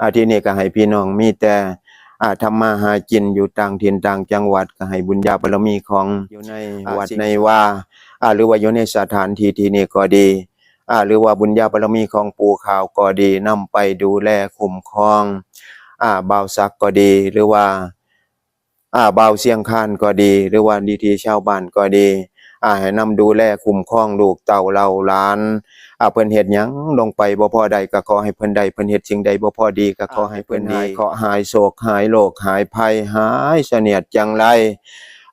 อาทีนี้ก็ให้พี่น้องมีแต่อ่าทำมาหากินอยู่ต่างถิ่นต่างจังหวัดก็ให้บุญญาบารมีของอยู่ในวัดในว่าอ่าหรือว่าอยู่ในสถานที่ที่นี่ก็ดีอ่าหรือว่าบุญญาบารมีของปู่ขาวก็ดีนำไปดูแลคุ้มครองอ่าบ่าวซักก็ดี หรือว่าอ่าบ่าวเสียงคานก็ดี หรือว่าดีทีชาวบ้านก็ดี อ่าให้นำดูแลคุ้มครองลูกเต่าเราหลานอ่าเพิ่นเฮ็ดหยังลงไปบ่พอใดก็ขอให้เพิ่นได้เพิ่นเฮ็ดสิ่งใดบ่พอดีก็ขอให้เพิ่นดีขอหายโศกหายโรคหายภัยหายเสนียดจังไร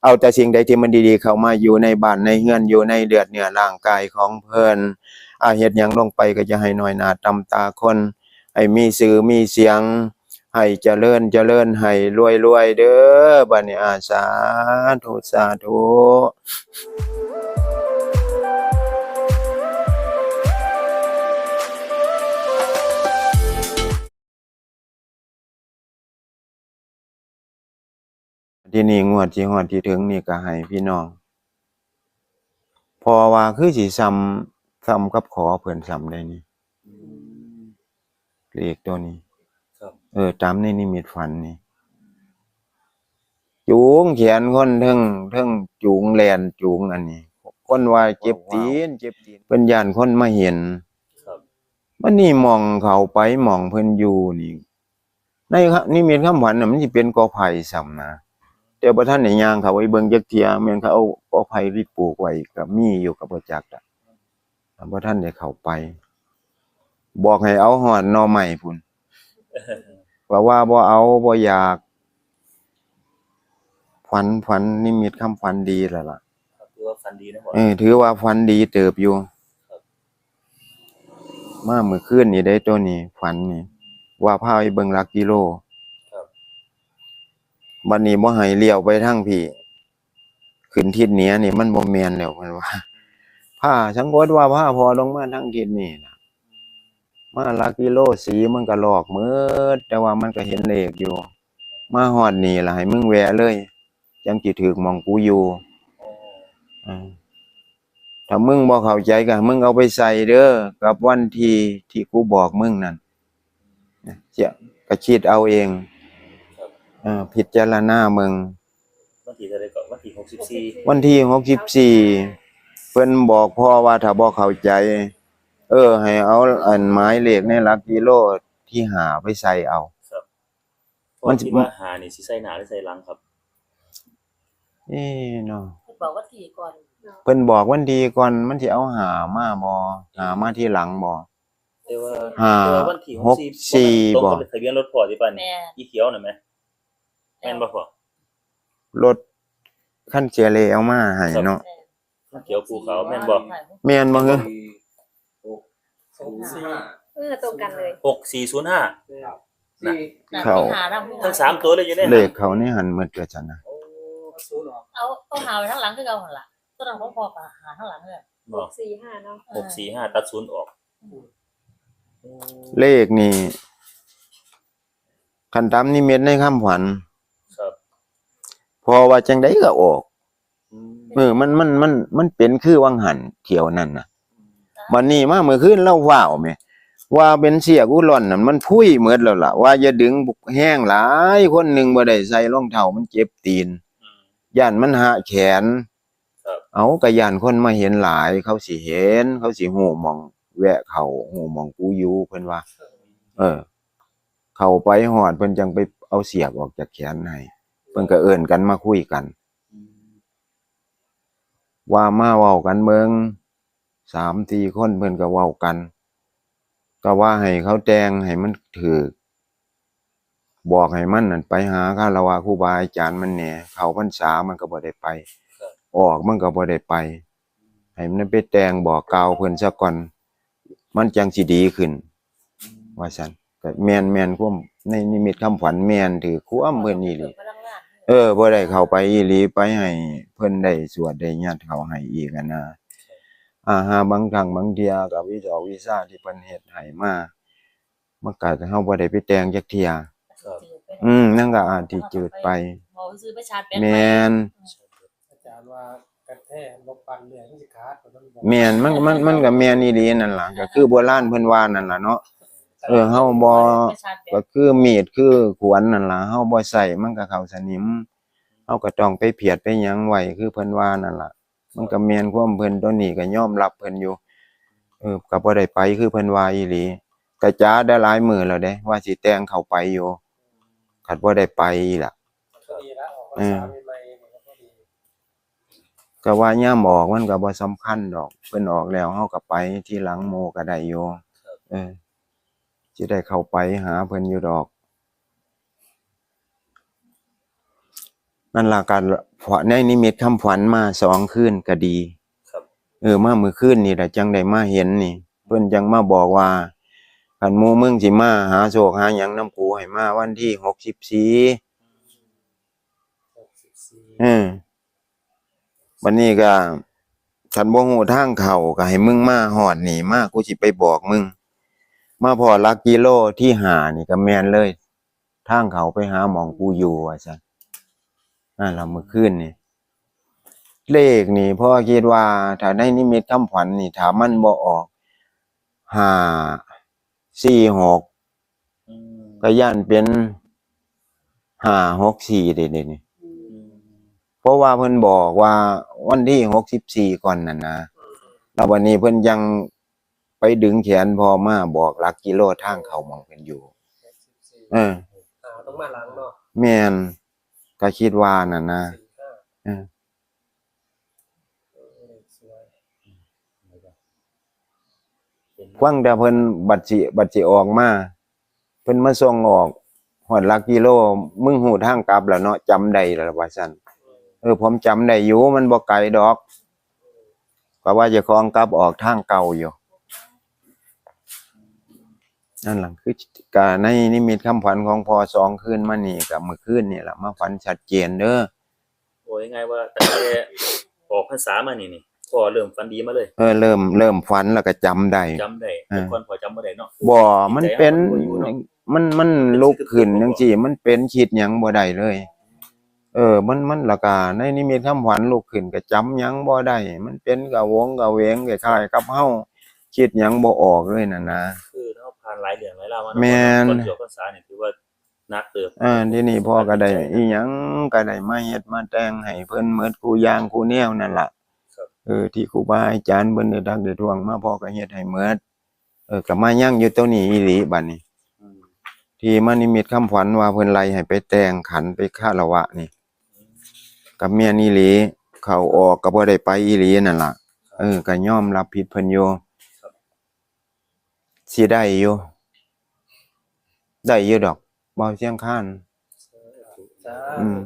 เอาแต่สิ่งใดที่มันดีๆ เข้ามาอยู่ในบ้านในเฮือนอยู่ในเลือดเนื้อร่างกายของเพิ่นอ่าเฮ็ดหยังลงไปก็จะให้น้อยหน้าตำตาคน ให้มีสื่อมีเสียง ให้เจริญเจริญให้รวยๆเด้อบัดนี้อาสาธุสาธุ ที่นี่งวดที่ฮอดที่ถึงนี่ก็ให้พี่น้องเพอว่าคือสิซ้ำซ้ำกับขอเพิ่นซ้ำได้นี่เลขตัวนี้ครับเออตามในนิมิตฝันนี่จูงเขียนคนเทั้งเทั้งจูงแลนจูงอันนี้ คนว่าเจ็บตีนเจ็บตีนเพิ่นย่านคนมาเห็นครับมันนี่มองเขาไปมองเพิ่นอยู่นี่ในครับนิมิตคำฝันน่ะมันสิเป็นกอไผ่ซ้ำนะ แต่บ่ทันได้ย่างเขาไว้เบิ่งจักเที่ยแม่นเขาเอากอไผ่ที่ปลูกไว้ก็มีอยู่กับบ่จักอะแต่บ่ทันได้เข้าไป บอกให้เอาหอดหน่อใหม่พุ่นว่าว่าบ่เอาบ่อยากฝันฝันนิมิตคำฝันดีแล้วล่ะครับถือว่าฟันดีนะพ่อเออถือว่าฝันดีเติบอยู่ครับมาเมื่อคืนนี่ได้ตัวนี้ฝันนี่ว่าพาไปเบิ่งหลักกิโลครับ บัดนี้บ่ให้เลี้ยวไปทางพี่ขึ้นทิศเหนือนี่มันบ่แม่นแล้วเพิ่นว่าผ้าสังกตว่าผ้าพอลงมาทางทิศนี่นะมาลักกิโลสีมันก็หลอกมืดแต่ว่ามันก็เห็นเลขอยู่ มาฮอดนี่ล่ะให้มึงแวะเลยจังสิถึกมองกูอยู่ถ้ามึงบ่เข้าใจก็มึงเอาไปใส่เด้อกับวันที่ที่กูบอกมึงนั่นเจ้าก็คิดเอาเอง เอ่าพิจารณามึงวันที่เท่าไหรก่อนวันที่หกสิบสี่วันที่หกสิบสี่เพิ่นบอกพ่อว่าถ้าบ่เข้าใจ เออ ให้เอาอันหมายเลขในหลักกิโลที่หาไปใส่เอา ครับมัวันนสิที่มาหานี่สิใส่หนาหรือใส่หลังครับเอ้เนาะบอกว่าทีก่อนเพิ่นบอกวันดีก่อนมันสิเอาหามาบ่หามาที่หลังบ่แต่ว่าห้าแต่ว่าวันที่หกสี่ตรงบ่กับทะเบียนรถพ่อที่ปันแม่อีเขียวน่ะไหม แม่นบ่พ่อรถคันเจเลเอามาให้เนาะเขียวภูเขาแม่นบ่แม่นบ่เหรอสองสี่เออตรงกันเลยหกสี่ศูนย์ห้าสี่เขาหาทำทั้งสามตัวเลยอยู่เนี่ยเลขเขานี่หันหมดก็จันนะศูนย์หรอเอาต้องหาไว้ข้างหลังคือเอาหันละตัวนั้นของพ่อก็หาข้างหลังเลยบ่สี่ห้าเนาะหกสี่ห้าตัดศูนย์ออก เลขนี่คันตามนิมิตในคำขวัญครับพ อว่าจังไดก็ออกอืมเออมันมันมันมันเป็นคือวังหันเที่ยวนั่นน่ะวันนี้มาเมื่อคืนเล่าว้าวแม่ว่าเป็นเสียกุหล่อนนั่นมันพุ้ยเหมือนแล้วล่ะ ว่าอย่าดึงบุกแห้งหลายคนหนึ่งบ่ได้ใส่รองเท้ามันเจ็บตีนอืมย่านมันหะแขนครับเอากะย่านคนมาเห็นหลาย เขาสิเห็น เขาสิหูหมอง แวะเขาหูหมองกูอยู่เพิ่นว่า เออ เข้าไปหอดเพิ่นจังไปเอาเสียบออกจากแขนให้ เพิ่นก็เอิ้นกันมาคุยกัน ว่ามาเว้ากันเมืองสามสี่คนเพิ่นก็เว้ากัน ก็ว่าให้เขาแจงให้มันถือบอกให้มันนั่นไปหาคารวะครูบาอาจารย์มันแหน่ยเขาพรรษามันก็บ่ได้ไป ออกมันก็บ่ได้ไป ให้มันไปแจงบอกกล่าวเพิ่นซะก่อน มันจังสิดีขึ้น ว่าซั่นก็แม่นแม่นความในนิมิตคำฝันแม่นถือความเพิ่นนี่หลี เออบ่ได้เข้าไปอีหลีไปให้เพิ่นได้สวดได้ญาติเขาให้อีกอะนะอาหาบางครั้งบางเที่ยกับวิจาวิชาที่เพิ่นเฮ็ดให้มามันก็เฮาบ่ได้ไปแต่งจักเที่ยอืมนั่นก็อาจสิจืดไปบอกซื้อไปชาร์จแบตแม่นอาจารย์ว่ากระแทกลบปันเรื่อยมันสิขาดกว่านั้นบ่แม่นมันมันมันก็แม่นอีหลีนั่นล่ะก็คือโบราณเพิ่นว่านั่นล่ะเนาะ เออเฮาบ่ก็คือมีดคือขวานนั่นล่ะเฮาบ่ใส่มันก็เข้าสนิมเฮาก็ต้องไปเพียดไปหยังไว้คือเพิ่นว่านั่นล่ะ มันก็แม่นความเพิ่นตัวนี้ก็ยอมรับเพิ่นอยู่ เออก็บ่ได้ไปคือเพิ่นว่าอีหลีก็จ้าได้หลายมื้อแล้วเด้ว่าสิแต่งเข้าไปอยู่คันบ่ได้ไปล่ะก็ดีแล้วออกภาเออม่ๆเนี่ยก็ว่ายามอกมันก็บ่สำคัญดอก เพิ่นออกแล้วเฮาก็ไปที่หลังโมก็ได้อยู่เออ สิได้เข้าไปหาเพิ่นอยู่ดอก นั่นล่ะการฝันในนิมิตคำฝันมาสองคืนก็ดีครับเออมามื้อคืนนี่ล่ะจังได้มาเห็นนี่ เพิ่นจังมาบอกว่าคันหมู่มึงสิมาหาโชคหาหยังนำกูให้มาวันที่64หกสิบสี่เออบัดนี้ก็ฉันบ่ฮู้ทางเข้าก็ให้มึงมาฮอดนี่มากูสิไปบอกมึง มาพอหลักกิโลที่หานี่ก็แม่นเลยทางเขาไปหาหมองกูอยู่ว่าซั่นนั่นล่ะมื้อคืนนี่เลขนี่พ่อคิดว่าถ้าในนิมิตคำขวัญนี่ถ้ามันบ่ออกห้าสี่หกอืมก็ย่านเป็นห้าหกสี่เด้เด้นี่อืมเพราะว่าเพิ่นบอกว่าวันที่หกสิบสี่ก่อนนั่นนะแล้ววันนี้เพิ่นยัง ไปดึงแขนพอมาบอกหลักกิโลทางเขาหมองเพิ่นอยู่หกสิบสี่เอออ่าต้องมาหลังเนาะแม่นก็คิดว่านั่นนะสี่ห้าเออเออสวยเป็นควังแต่เพิ่นบัตรสิบัตรสิออกมาเพิ่นมาส่งออกฮอดหลักกิโล มึงหูทางกลับแล้วเนาะจำได้แล้วว่าซั่นเออ ผมจำได้อยู่มันบ่ไกลดอกก็ว่าเจะคองกลับออกทางเก่าอยู่ นั่นหลังคือกาในนิมิตคำฝันของพอสองคืนมานี่กับมื้อคืนนี่ล่ะมาฝันชัดเจนเด้อโอ้ยง่ายว่าตั้งแต่ออกพรรษามานี่นี่พอเริ่มฝันดีมาเลย เออเริ่มเริ่มฝันแล้วก็จำได้จำได้อ่าแต่ก่อนพอจำบ่ได้เนาะบ่ มันเป็นใจเอาไว้อยู่เนาะมันมันลุกขึ้นจังซี่มันเป็นคิดหยังบ่ได้เลย เออ มันมันและกาในนิมิตคำฝันลุกขึ้นก็จำหยังบ่ได้มันเป็นกะวงกะเวงคล้ายๆกับเฮาคิดหยังบ่ออกเลยน่ะนะคือเฮา ผ่านหลายเดือนหลายราวมาแม่นก่อนสิออกพรรษานี่ถือว่าหนักเติบอ่าทีนี้พ่อก็ได้อีหยังก็ได้มาเฮ็ดมาแต่งให้เพิ่นเหมือนกูย่างกูแนวนั่นล่ะครับเออที่ครูบาอาจารย์เพิ่นได้ทักได้ทวงมาพ่อก็เฮ็ดให้เหมือนเออก็มายั่งอยู่ตัวนี้อีหลีบัดนี้ อืมที่มานิมิตคำฝันว่าเพิ่นไล่ให้ไปแต่งขันไปฆาละวะนี่กับเมียนอีหลี เข้าออกก็บ่ได้ไปอีหลีนั่นล่ะเออก็ยอมรับผิดเพิ่นอยู่ สิได้อยู่ ได้อยู่ดอกบ่เสียงค้านจ้าอืม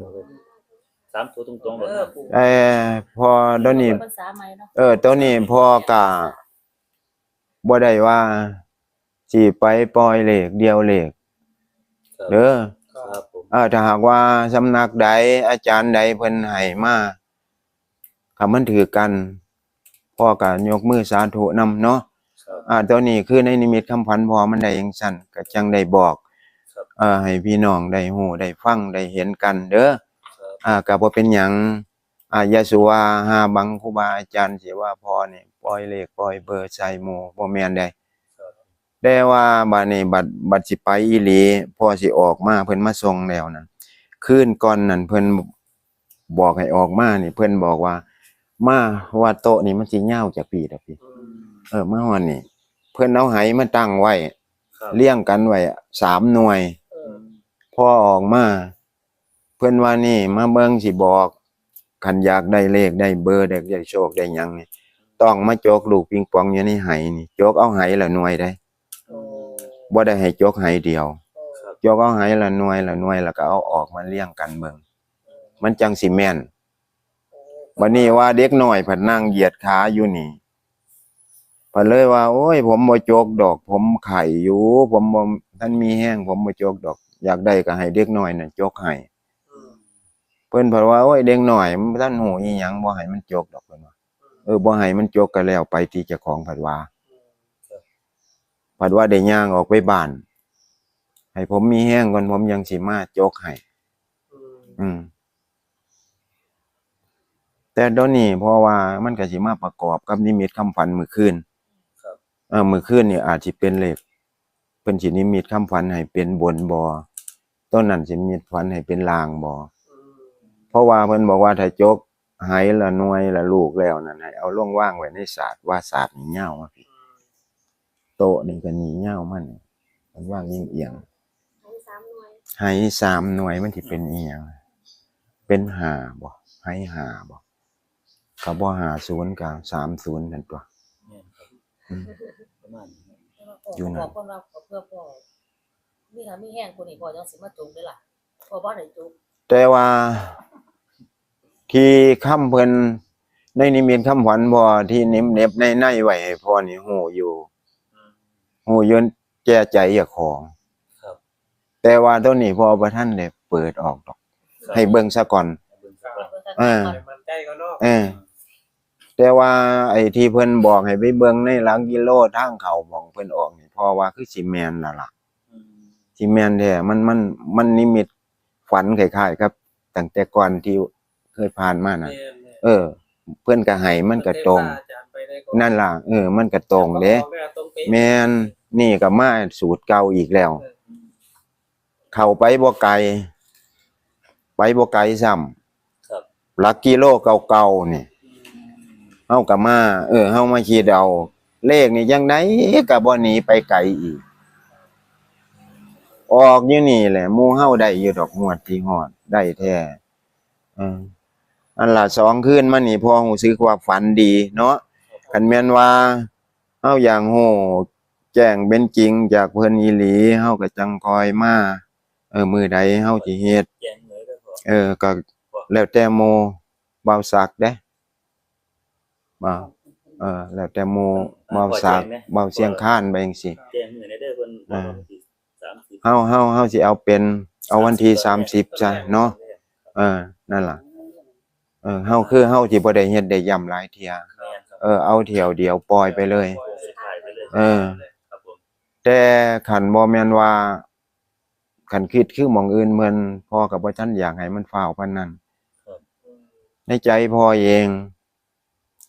สามตัวตรงๆเลยเออปู่เออพอตอนนี้ภาษาใหม่เนาะเออตัวนี้พ่อกะบ่ได้ว่าสิไปปล่อยเลขเดียวเลขครับเด้อก็ครับผมเออถ้าหากว่าสำนักใดอาจารย์ใดเพิ่นให้มาถ้ามันถือกันพ่อก็ยกมือสาธุนำเนาะครับ อ่าตัวนี้คือในนิมิตคำพันธ์พอมันได้จังซั่นก็จังได้บอกครับเอ่อให้พี่น้องได้ฮู้ได้ฟังได้เห็นกันเด้อครับอ่าก็บ่เป็นหยังอ่าอย่าสุว่าหาบังครูบาอาจารย์สิว่าพ่อนี่ปล่อยเลขปล่อยเบอร์ใส่หมู่บ่แม่นได้ครับแต่ว่าบัดนี้บัดบัดสิไปอีหลีพ่อสิออกมาเพิ่นมาส่งแล้วนั่นคืนก่อนนั่นเพิ่นบอกให้ออกมานี่เพิ่นบอกว่า มาว่าโต๊ะนี่มันสิยาวจากปีละพี่อืมเออมาฮอดนี่ เพิ่นเอาไหมาตั้งไว้ ครับเรียงกันไว้สามหน่วย เออือมพอออกมา เพิ่นว่านี่มาเบิ่งสิบอกคันอยากได้เลขได้เบอร์ได้ได้โชคได้หยังนี่ต้องมาจกลูกปิงปองอยู่ในไหนี่จกเอาไหละหน่วยได้โอ้บ่ได้ให้จกไหเดียวครับจกเอาไหละหน่วยละหน่วยแล้วก็เอาออกมาเรียงกันเบิ่งมันจังสิแม่นบัดนี้ว่าเด็กน้อยผัดนั่งเหยียดขาอยู่นี่ เพิ่นเลยว่า โอ้ย ผมบ่จกดอก ผมไข่อยู่ ผมบ่ท่านมีแห้ง ผมบ่จกดอก อยากได้ก็ให้เด็กน้อยน่ะจกให้อืมเพิ่นเพิ่นว่าโอ้ยเด็กน้อยมันบ่ทันหูอีหยังบ่ให้มันจกดอกเพิ่นว่าเออบ่ให้มันจกก็แล้วไปที่เจ้าของผัดว่าผัดว่าได้ย่างออกไปบ้าน ให้ผมมีแห้งก่อนผมยังสิมาจกให้อืมอืมแต่เดี๋ยวนี้เพราะว่ามันก็สิมาประกอบกับนิมิตคำฝันมื้อคืนครับ เออมื้อคืนนี่อาจสิเป็นเลขเพิ่นสินิมิตคำฝันให้เป็นบนบ่ต้นนั้นสินิมิตฝันให้เป็นลางบ่อืมเพราะว่าเพิ่นบอกว่าถ้าจกไหละหน่วยละลูกแล้วนั่นให้เอาลงว่างไว้ในศาสตร์ว่าศาสตร์นี่ยาวมาพี่โต๊ะนี่ก็นี่ยาวมันมันว่างยิ่งเอียงทั้งสามหน่วยไหสามหน่วยมันสิเป็นอีหยังเป็นห้าบ่ไหห้าบ่ก็บ่ห้าศูนย์กับสามศูนย์นั่นตัวแม่นครับอืมประมาณนี้ครับอยู่นั่น บอกคนเราเพื่อพ่อมีทำมีแห้งคนนี้พ่อจังสิมาจุกได้ล่ะพ่อบ่ได้จุกแต่ว่าที่คำเพิ่นในนิมิตคำขวัญบ่ที่เน็บเน็บในในไว้ให้พ่อนี่ฮู้อยู่อืมฮู้อยนแก้ใจเจ้าของครับ แต่ว่าตัวนี้พ่อบ่ทันได้เปิดออกดอกครับให้เบิ่งซะก่อน เบิ่งซะก่อน เออให้มันใจก็นอกเออ แต่ว่าไอ้ที่เพิ่นบอกให้ไปเบิ่งในหลังกิโลทางเขาบอกเพิ่นออกนี่พ่อว่าคือสิแม่นแล้วล่ะอืมสิแม่นแท้มันมันมันนิมิตฝันคล้ายๆครับตั้งแต่ก่อนที่เคยผ่านมาน่ะแม่นแม่นเออ เพิ่นก็ให้มันก็ตรงเทพอาจารย์ไปได้ก็นั่นล่ะ เออ มันก็ตรงเด้บอกได้ตรงเป๊ะแม่นนี่ก็มาสูตรเก่าอีกแล้วอืมเข้าไปบ่ไกล ไปบ่ไกลซ้ำครับหลักกิโลเก่าๆนี่ เฮาก็มา เออเฮามาคิดเอาเลขนี่จังไดก็บ่หนีไปไกลอีก ออกอยู่นี่แหละหมู่เฮาได้อยู่ดอกงวดที่ฮอดได้แท้เอออันละสองคืนมานี่พอรู้สึกว่าฝันดี เนาะคันแม่นว่าเฮาอย่างโหแจ้งเป็นจริงจากเพิ่นอีหลีเฮาก็จังคอยมาเออมือใดเฮาสิเฮ็ดเอก็พอเออก็แล้วแต่โมเบาสักเด้ บ่าวเออแล้วแต่โมเบาสักเบาเสียงข้านไปจังซี่แจ้งเหนือในเด้อเพิ่นบอกว่าวันที่30เฮาเฮาเฮาสิเอาเป็น เอาวันที่30ซะเนาะเออ นั่นล่ะ เออเฮาคือเฮาสิบ่ได้เฮ็ดได้ย่ำหลายเที่ยแม่นครับเออเอาเที่ยวเดียวปล่อยไปเลย สุดท้ายไปเลยเออ ครับผมแต่ขันบ่แม่นว่าขันคิดคือหมองอื่นเหมือนพ่อกับบ่ทันอยากให้มันฟ้าวปานนั้นในใจพ่อเอง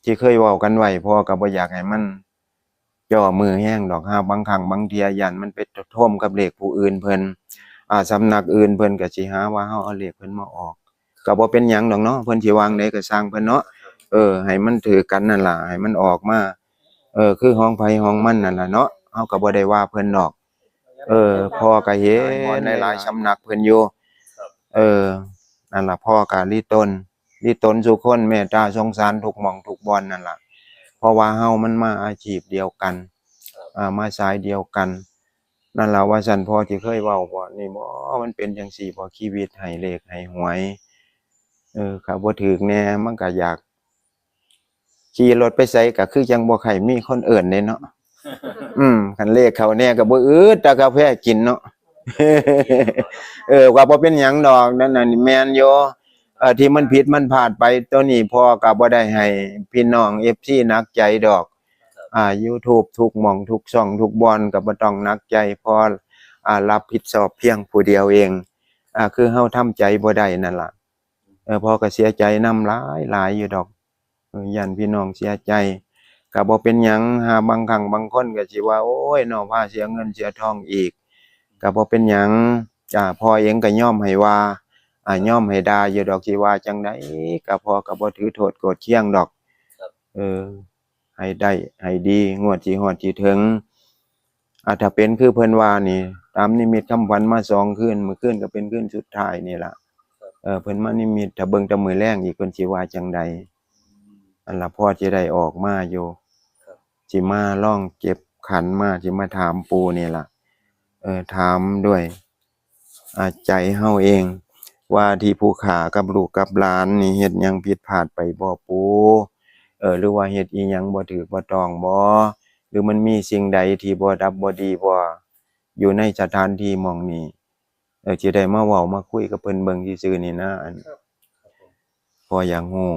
ที่เคยว้ากันไว้พ่อก็บ่อยากให้มันย่อมือแห้งดอกห้าบางครั้งบางเทียยันมันไปท่วมกับเหลขผู้อื่นเพิ่นอ่าสำนักอื่นเพิ่นก็สิหาว่าเฮาเอาเลขเพิ่นมาออกก็บ่เป็นหยังดอกเนาะเพิ่นสิวางใดก็สร้างเพิ่นเนาะเออให้มันถือกันนั่นล่ะให้มันออกมาเออคือห้องไผห้องมันนั่นล่ะเนาะเฮาก็บ่ได้ว่าเพิ่นดอก เออพ่อก็เห็นในหลายสำนักเพิ่นอยู่เออนั่นล่ะพ่อก็รีตน รีตนสุคนเมตตาสงสารทุกหม่องทุกบอนนั่นล่ะเพราะว่าเฮามันมาอาชีพเดียวกันอ่ามาสายเดียวกันนั่นล่ะว่าซั่นพ่อที่เคยเว้าบ่นี่บ่มันเป็นจังซี่บ่ชีวิตให้เลขให้หวย เออถ้าบ่ถูกแน่มันก็อยากขี่รถไปไสก็คือจังบ่ใครมีคนเอิ้นเด้เนาะ อืมคันเลขเขาแน่ก็บ่อืดแต่กาแฟกินเนาะ เออว่าบ่เป็นหยังดอกนั่นน่ะนี่แม่นอยู่ เอ่อที่มันผิดมันพลาดไปตัวนี้พ่อก็บ่ได้ให้พี่น้อง FC หนักใจดอก อ่า YouTube ทุกหม่องทุกช่องทุกบอนก็บ่ต้องหนักใจพออ่ารับผิดชอบเพียงผู้เดียวเอง อ่า คือเฮาทำใจบ่ได้นั่นล่ะเออพ่อก็เสียใจนำหลายหลายอยู่ดอกเออย่านพี่น้องเสียใจก็บ่เป็นหยังหาบางครั้งบางคนก็สิว่า โอ้ยน้อพาเสียเงินเสียทองอีกก็บ่เป็นหยังจ้าพ่อเองก็ยอมให้ว่าอ่า ยอมให้ด่าอยู่ดอกสิว่าจังไดก็พ่อก็บ่ถือโทษโกรธเคียงดอกเออ ให้ได้ให้ดีงวดสิฮอดสิถึงอ่าถ้าเป็นคือเพิ่นว่านี่ ตามนิมิตคำฝันมาสองคืนมื้อคืนก็เป็นคืนสุดท้ายนี่ล่ะเออเพิ่นมานิมิตถ้าเบิ่งแต่มื้อแลงอีกเพิ่นสิว่าจังใดอันละพ่อจะได้ออกมาอยู่ครับจิมาล่องเก็บขันมาจิมาถามปูนี่ล่ะเออถามด้วยอาใจเฮาเอง ว่าที่ผู้ขากับลูกกับหลานนี่เฮ็ดหยังผิดพลาดไปบ่ปูเออหรือว่าเฮ็ดอีหยังบ่ถูกบ่ต้องบ่หรือมันมีสิ่งใดที่บ่ดับบ่ดีบ่อยู่ในสถานที่หม่องนี้เออสิได้มาเว้ามาคุยกับเพิ่นเบิ่งซื่อๆนี่นะอันพออย่างฮู้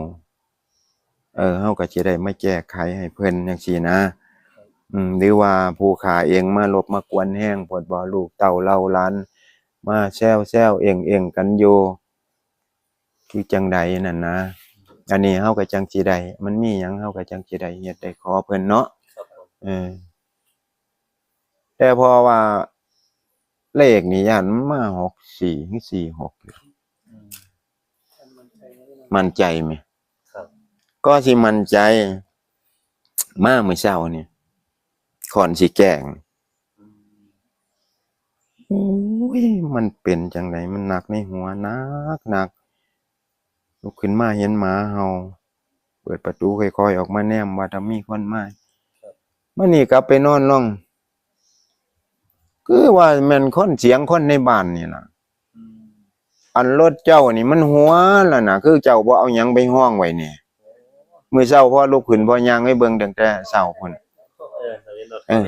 เออเฮาก็สิได้มาแก้ไขให้เพิ่นจังซี่นะอืมหรือว่าผู้ขาเองมาลบมากวนแห้งปวดบ่ลูกเต่าเล่าหล้าน มาแซวๆเองๆกันอยู่คือจังใดนั่นนะอันนี้เฮาก็จังสิได้มันมีหยังเฮาก็จังสิได้เฮ็ดได้ขอเพิ่นเนาะครับผมเออแต่พอว่าเลขนี่ยันมาหกสี่หรือสี่หกอยู่อืมมันใช้ไม่ได้มั่นใจไหมครับก็สิมั่นใจ มาเมื่อเช้านี่ก่อนสิแกล้งอืม โอ้ยมันเป็นจังไดมันหนักในหัวหนักหนักลุกขึ้นมาเห็นหมาเห่าเปิดประตูค่อยๆออกมาแนมว่าถ้ามีคนมามื่อนี้กลับไปนอนลงคือว่าแม่นคนเสียงคนในบ้านนี่ล่ะอืมอันรถเจ้านี่มันหัวแล้วนะคือเจ้าบ่เอาหยังไปห้องไว้เนี่ยมื้อเช้าพอลุกขึ้นพอย่างให้เบิ่งตั้งแต่เช้าพุ่นเออ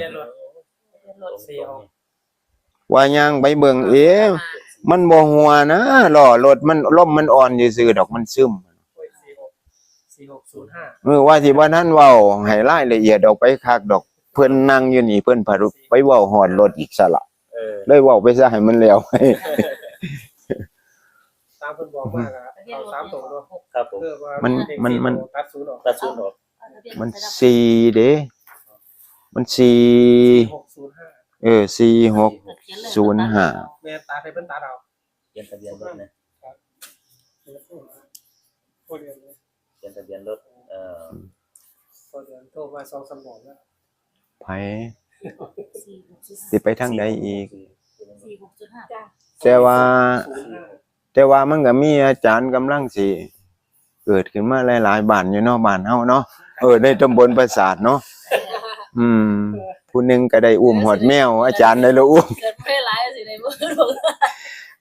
ว่าย่างไปเบิ่งเอ๊ะมันบ่หัวนะล้อรถมันลมมันอ่อนซื่อๆดอกมันซึมโอ้ยสี่หกสี่หกศูนย์ห้าเออว่าสิว่านั้นเว้าให้รายละเอียดออกไปคักดอก เพิ่นนั่งอยู่นี่เพิ่นพารุไปเว้าฮอดรถอีกซะละเออเลยเว้าไปซะให้มันแล้วตามเพิ่นบอกมากอะเอาสามตัวเนาะครับผมเพื่อว่ามันเด็กมันมันตัดศูนย์ออกตัดศูนย์ออกมันสี่เด้มันสี่หกศูนย์ห้า เออสี่หกศูนย์ห้าแม่ตาให้เพิ่นตาเราเขียนทะเบียนรถนะโคเรียนเลยเขียนทะเบียนรถเอ่อโคเรียนโทรมาสองสามหมองแล้วไผสิไปทางใดอีก สี่หกจุดห้าจ้าแต่ว่าศูนย์ห้าแต่ว่ามันก็มีอาจารย์กำลังสิเกิดขึ้นมาหลายๆบ้านอยู่เนาะบ้านเฮาเนาะเออในตำบลปราสาทเนาะอืม ผู้หนึงก็ได้อุ้มหอดแมว อาจารย์ได้แล้วอุ้มเกิดไม่ร้ายสิในมือถูก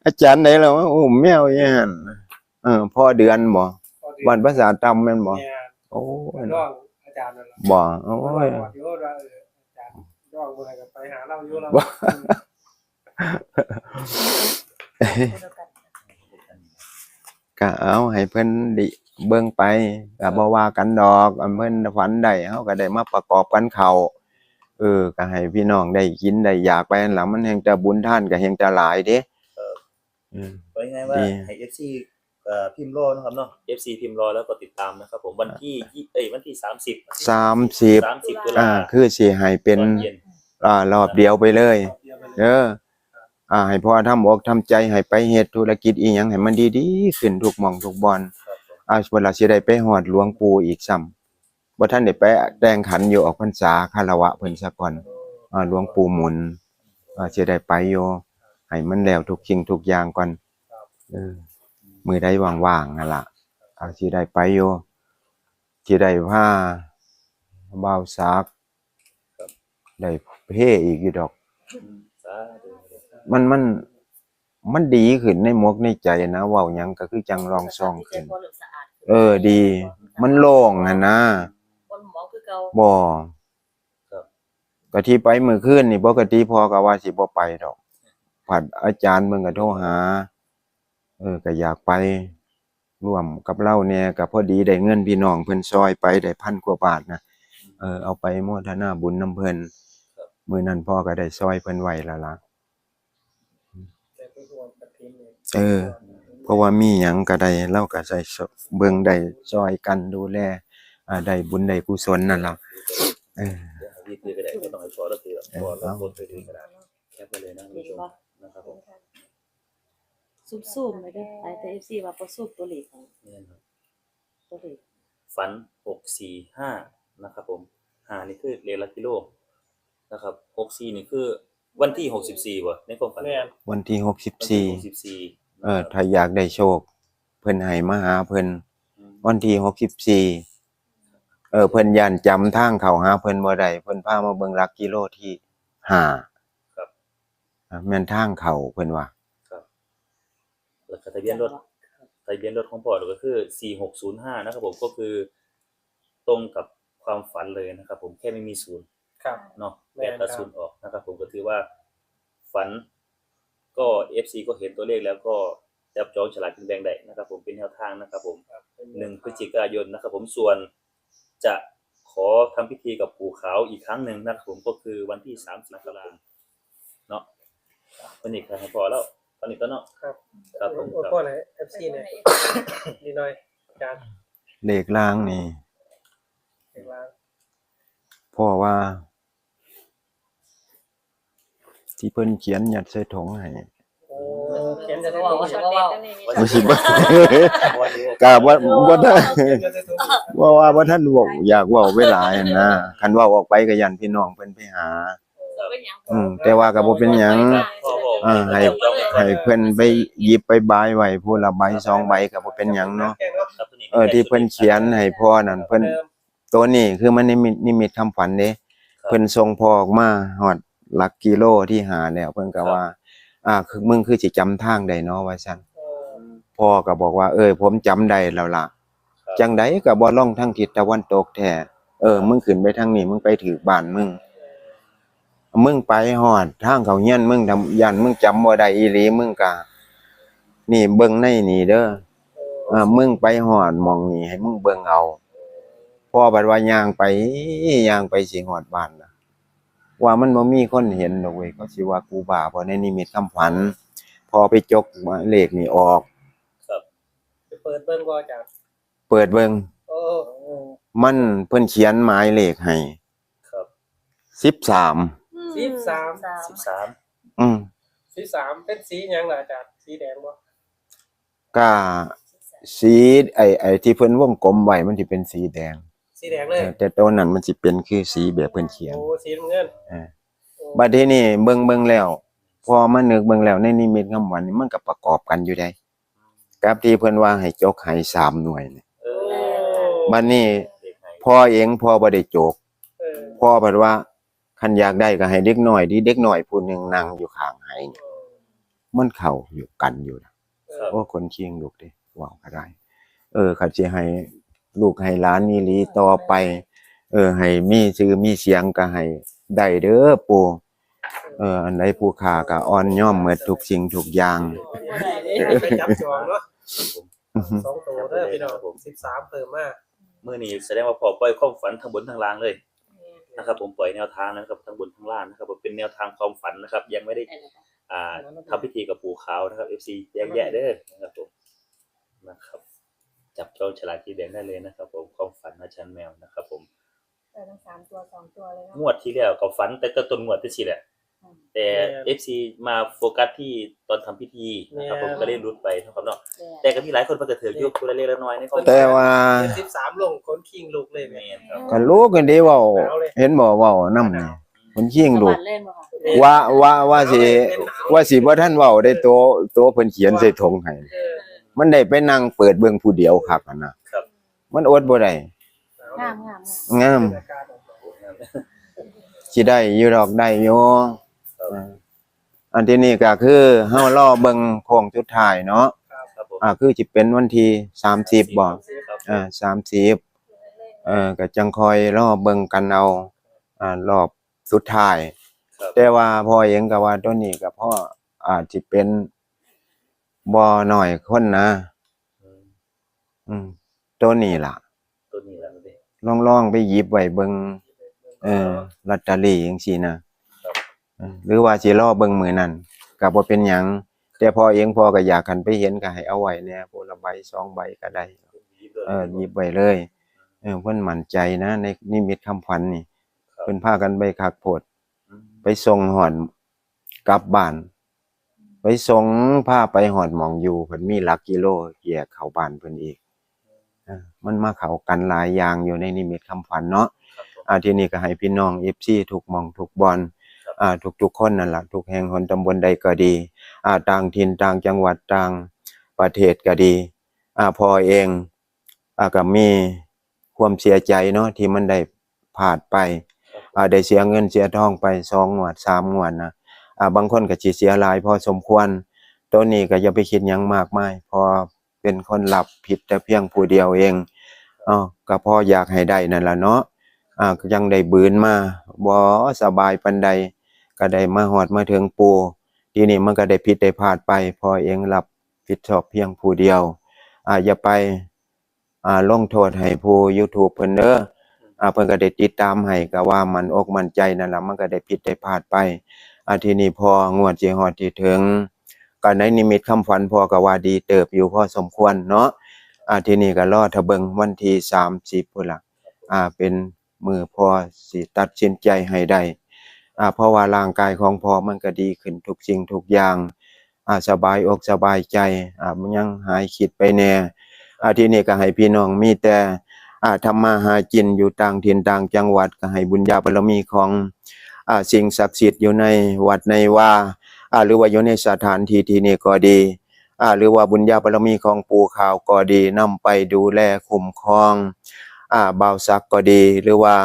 อาจารย์ได้แล้วว่าอุ้มแมวอย่างนั้นเออพ่อเดือนบ่พอดีบ้านภาษาตำแม่นบ่แม่โอ้ยร้องอาจารย์นั่นแหละบ่โอ้โอ้ยยเดี๋ยวเราเอออาจารย์ร้องเมื่อไหร่ก็ไปหาเราอยู่เราบ่ก็เอาให้เพิ่นไดิเบิ่งไปก็บ่ว่ากันดอกอันเพิ่นฝันได้เฮาก็ได้มาประกอบกันเข้า เออก็ให้พี่น้องได้กินได้อยากไปนั่นล่ะมันแฮงแต่บุญท่านก็แฮงแต่หลายเด้อืมไว้ไงว่าดี ให้ FC เอ่อพิมพ์รอนะครับเนาะ FC พิมพ์รอแล้วก็ติดตามนะครับผมวันที่ยี่เอ้ยวันที่30 30 30ตุลาอ่า คือสิให้เป็น ตอนเย็นอ่ารอบเดียวไปเลยเดียวไปเลยเด้ออ่า ให้พ่อทำอกทำใจให้ไปเฮ็ดธุรกิจอีหยังให้มันดีๆขึ้นทุกหม่องทุกบ่อนครับผมอ่าเวลาสิได้ไปฮอดหลวงปู่อีกซ้ำ บ่ทันได้ไปแต่งขันอยู่ออกพรรษาคารวะเพิ่นซะก่อนหลวงปู่หมุนอ่าสิได้ไปอยู่ให้มันแล้วทุกสิ่งทุกอย่างก่อนออมื้อใดว่างๆนั่นล่ะอ่าสิได้ไปอยู่สิได้พาเบาซักได้เพ่อีกอยู่ดอก มันมันมันดีขึ้นในมวกในใจนะว้าหยังก็คือจังลองซองขึ้น เออดี มันโล่งหั่นนะ คนหมอคือเก่าบ่ก็ที่ไปมื้อคืนนี่ปกติพ่อก็ว่าสิบ่ไปดอกผัดอาจารย์เบิ่งก็โทรหา เออก็อยากไปร่วมกับเราแหน่ก็พอดีได้เงินพี่น้องเพิ่นซอยไปได้พันกว่าบาทนะเออเอาไปโมทนาบุญนํเพิ่นมื้อนั้นพ่อก็ได้ซอยเพิ่นไว้แล้วล่ะแต่ไปห่วงกับทีมเนี่ยเออ เพราะว่ามีหยังก็ได้เราก็ใส่เบิ่งได้ซอยกันดูแล อ่าได้บุญได้กุศลนั่นล่ะเออเดี๋ยวให้พี่คุยก็ได้ไม่ต้องให้พอแล้วคือพอแล้วคนไปดูก็ได้แคปไปเลยนะคุณผู้ชมนะครับผมซุบซูมๆเลยเด้อไอ้แต่ FC ว่าบ่ซูมตัวเลขของนี่นะครับตัวเลขฝันหกสี่ห้านะครับ ผมห้านี่คือเลขละกิโลนะครับหกสี่นี่คือวันที่หกสิบสี่วะในความฝันแม่นวันที่วันที่หก64สิบสี่เออถ้าอยากได้โชค เพิ่นให้มาหาเพิ่นวันที่64 เออเพิ่นย่านจำทางเข้าหาเพิ่นบ่ได้เพิ่นพามาเบิ่งหลักกิโลที่ห้าครับ อะแม่นทางเข้าเพิ่นว่า แล้วก็ทะเบียนรถทะเบียนรถของพ่อก็คือสี่หกศูนย์ห้านะครับผมก็คือตรงกับความฝันเลยนะครับผมแค่ไม่มีศูนย์ครับ เนาะแม่แปดนครัตับดศูนย์ออกนะครับผมก็ถือว่าฝันก็เอฟซีก็เห็นตัวเลขแล้วก็จับจองฉลากกินแบ่งได้นะครับผมเป็นแนวทางนะครับผมครับเป็นหนึ่งพฤศจิกายนนะครับผมส่วน จะขอทำพิธีกับปู่ขาวอีกครั้งหนึ่งนะครับผมก็คือวันที่สามสิบตุลาเนาะวันนี้ครับพอแล้วตอนนี้ก็เนาะครับครับผมโอ้ครับพ่อไหน FC เนี่ยดีหน่อยอาจารย์เลขล่างนี่เอกลางพ่อว่า ที่เพิ่นเขียนยัดใส่ถุงให้โอ้ เขียนจะจะได้ว่าตัวว่าเขีจะว่าบ่สิบ่วันนี้กะบ่บ่ทันยนจะได้ตัวว่าว่าบ่ทันเว้าอยากเว้าเวลาหั่นนะคันเว้าออกไปก็ยันพี่น้องเพิ่นไปหา อืมแต่ว่าก็บ่เป็นหยังอ่าให้ให้เพิ่นไปหยิบไปบายไว้ผู้ละใบสองใบก็บ่เป็นหยังเนาะครับตัวนี้เออที่เพิ่นเขียนให้พ่อนั่นเพิ่นตัวนี้คือมันนิมิตนิมิตคำฝันเด้เพิ่นส่งพ่อออกมาฮอดหลักกิโลที่หาแล้วเพิ่นก็ว่า อ่าคือมึงคือสิจำทางได้เนาะว่าซั่นพ่อก็บอกว่า เออผมจำได้แล้วล่ะจังไดก็บ่ลองทางทิศตะวันตกแท้เออ มึงขึ้นไปทางนี้มึงไปถือบ้านมึงมึงไปฮอดทางเขาเฮียนมึงทำยันมึงจำบ่ได้อีหลีมึงก็นี่เบิ่งในนี่เด้ออ่ามึงไปฮอดหมองนี่ให้มึงเบิ่งเอาพ่อบัดว่าย่างไปย่างไปสิฮอดบ้านน่ะ ว่ามันบ่มีคนเห็นดอกเว้ยเขาสิว่ากูบ้าเพราะในนิมิตคำฝัน พอไปจกเลขนี่ออก ไปเปิดเบิ่งบ่จ้ะเปิดเบิ่งโอ้มันเพิ่นเขียนหมายเลขให้ครับ13สิบสามสิบสามอืมสิบสามเป็นสีหยังล่ะจ้ะสีแดงบ่ก็สีไอ้ไอ้ที่เพิ่นวงกลมไว้มันสิเป็นสีแดง สีแดงเลเอยอแต่ตัวนั้นมันสิเป็นคือสีแบบเพิ่นเขียน โอ้สีน้ำเงินเออโอ้บัดทีนี้เบิ่งเบิ่งแล้ว พอมานึกเบิ่งแล้วในนิมิตคำวันนี่มันก็ประกอบกันอยู่ได้กับที่เพิ่นว่าให้จกให้สามหน่วยนี่เอโอ้อบัดนี้เด็กไหนพ่อเองพ่อบ่ได้จกเออพ่อบัดว่าคันอยากได้ก็ให้เด็กน้อยดีเด็กน้อยผู้หนึงนั่งอยู่ข้างให้นี่มันเข้าอยู่กันอยู่นะครับโอ้คนเคียงลูกเด้ว้าวก็ได้ เออเขาสิให้ ลูกให้หลานนี่หลีต่อไป เออ ให้มีชื่อมีเสียงก็ให้ได้เด้อปู่เอออันใดผู้ค้าก็อ่อนย่อมหมดทุกสิ่งทุกอย่าง ไปจับจองเนาะสองตัวเด้อพี่น้องสิบสามเพิ่มมามื้อนี้แสดงว่าพอปล่อยความฝันทั้งบนทั้งล่างเลยนะครับ ผมปล่อยแนวทางนะครับทั้งบนทั้งล่างนะครับผมเป็นแนวทางความฝันนะครับ ยังไม่ได้ อ่าทำพิธีกับปู่ขาวนะครับ FC แยกแยะเด้อนะครับผมนะครับ จับจองฉลากที่แดงได้เลยนะครับ ผมความฝันอาจารย์แมวนะครับ ผมแต่ทั้งสามตัวสองตัวเลยเนาะงวดที่แล้วก็ฝันแต่ก็ต้นงวดที่สิแหละแต่ FC มาโฟกัสที่ตอนทำพิธีนะครับผมก็ได้รุดไปนะครับเนาะแต่ก็มีหลายคนเพิ่นก็ถือยุคตัวเล็กๆน้อยๆในความแต่ว่าสิบสามลงคนคิงลูกเลยแม่แม่นครับก็รู้กันเด้เว้าเห็นบ่เว้านำนี่คนเคียงลูก เล่นบ่ค่ะว่าว่าว่าสิว่าสิบ่ทันเว้าได้ตัวตัวเพิ่นเขียนใส่ธงให้เออ มันได้ไปนั่งเปิดเบิ่งผู้เดียวคักอะนะครับ มันอดบ่ได้งามงามงามงามสิได้อยู่ดอกได้อยู่เอออันที่นี่ก็คือเฮารอเบิ่งโค้งสุดท้ายเนาะครับผมอ่าคือสิเป็นวันที่30บ่ครับอ่า30เอ่อก็จังคอยรอเบิ่งกันเอาอ่ารอบสุดท้ายครับแต่ว่าพ่อเองก็ว่าตัวนี้ก็พ่ออาจสิเป็น บ่น้อยคนนะอืมอืมตัวนี้ล่ะ ตัวนี้แหละเด้ลองลองไปหยิบไว้เบิ่งเออลอตเตอรี่จังซี่นะครับเออหรือว่าสิรอเบิ่งมื้อนั้นก็บ่เป็นหยังแต่พ่อเองพ่อก็อยากคันไปเห็นก็ให้เอาไว้แหน่ผู้ละใบสองใบก็ได้ เออหยิบไว้เลย เออเพิ่นมั่นใจนะในนิมิตคำขวัญนี่เพิ่นพากันไปคักโพดอืมไปส่งหอดกลับบ้าน ไปส่งพาไปหอดหมองอยู่เพิ่นมีหลักกิโลแยกเข้าบ้านเพิ่นอีกเออมันมาเข้ากันหลายอย่างอยู่ในนิมิตคำขวัญเนาะครับผมอ่าทีนี้ก็ให้พี่น้อง FC ทุกหมองทุกบอลครับอ่าทุกๆคนนั่นล่ะทุกแห่งหนตำบลใดก็ดีอ่าต่างถิ่นต่างจังหวัดต่างประเทศก็ดีอ่าพอเองอ่าก็มีความเสียใจเนาะที่มันได้ผ่านไปอ่าได้เสียเงินเสียทองไปสองงวดสามงวดนะ อ่าบางคนก็สิเสียหลาย พอสมควร ตัวนี้ก็อย่าไปคิดหยังมากมายพอเป็นคนรับผิดแต่เพียงผู้เดียวเองอ๋อก็พออยากให้ได้นั่นล่ะเนาะอ่าก็ยังได้บืนมาบ่สบายปานใด ก็ได้มาฮอดมาถึงปูทีนี้มันก็ได้ผิดได้พลาดไป พอเองรับผิดชอบเพียงผู้เดียวอ่าอย่าไปอ่าลงโทษให้ผู้ YouTube เพิ่นเด้ออ่าเพิ่นก็ได้ติดตามให้ก็ว่ามันอกมันใจนั่นล่ะมันก็ได้ผิดได้พลาดไป อาทีนี้พองวดสิฮอดที่ถึงก็ในนิมิตคำฝันพอก็ว่าดีเติบอยู่พอสมควรเนาะอาทีนี้ก็รอถ้าเบิงวันที่30พุ่นล่ะอ่าเป็นมือพอสิตัดสินใจให้ได้อ่าเพราะว่าร่างกายของพอมันก็ดีขึ้นทุกสิ่งทุกอย่างอ่าสบายอกสบายใจอ่ามันยังหายคิดไปแน่อาที่นี่ก็ให้พี่น้องมีแต่อ่าทำมาหากินอยู่ต่างถิ่นต่างจังหวัดก็ให้บุญญาบารมีของ สิ่งศักดิ์สิทธิ์อยู่ในวัดในว่าอ่าหรือว่าอยู่ในสถานที่ที่นี่ก็ดีอ่าหรือว่าบุญญาบารมีของปู่ขาวก็ดีนำไปดูแลคุ้มครองอ่าบ่าวซักก็ดี หรือว่า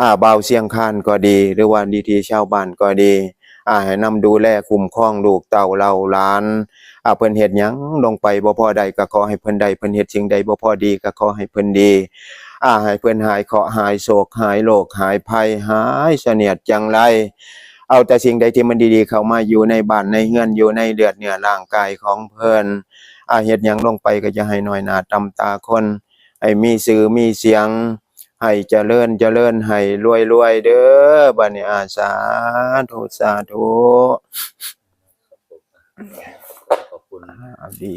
อ่าบ่าวเสียงคานก็ดี หรือว่าดีทีชาวบ้านก็ดีอ่าให้นำดูแลคุ้มครองลูกเต่าเราหลานอ่าเพิ่นเฮ็ดหยังลงไปบ่พอใดก็ขอให้เพิ่นใดเพิ่นเฮ็ดสิ่งใดบ่พอดีก็ขอให้เพิ่นดี อ่าให้เพิ่นหายเคราะห์หายโศกหายโรคหายภัยหายเสนียดจังไร เอาแต่สิ่งใดที่มันดีๆ เข้ามาอยู่ในบ้านในเฮือนอยู่ในเลือดเนื้อร่างกายของเพิ่นอาเฮ็ดหยังลงไปก็จะให้น้อยหน้าตำตาคนให้มีสื่อมีเสียง ให้เจริญเจริญให้รวยๆเด้อบัดนี้อาสาธุสาธุขอบคุณอ่าดี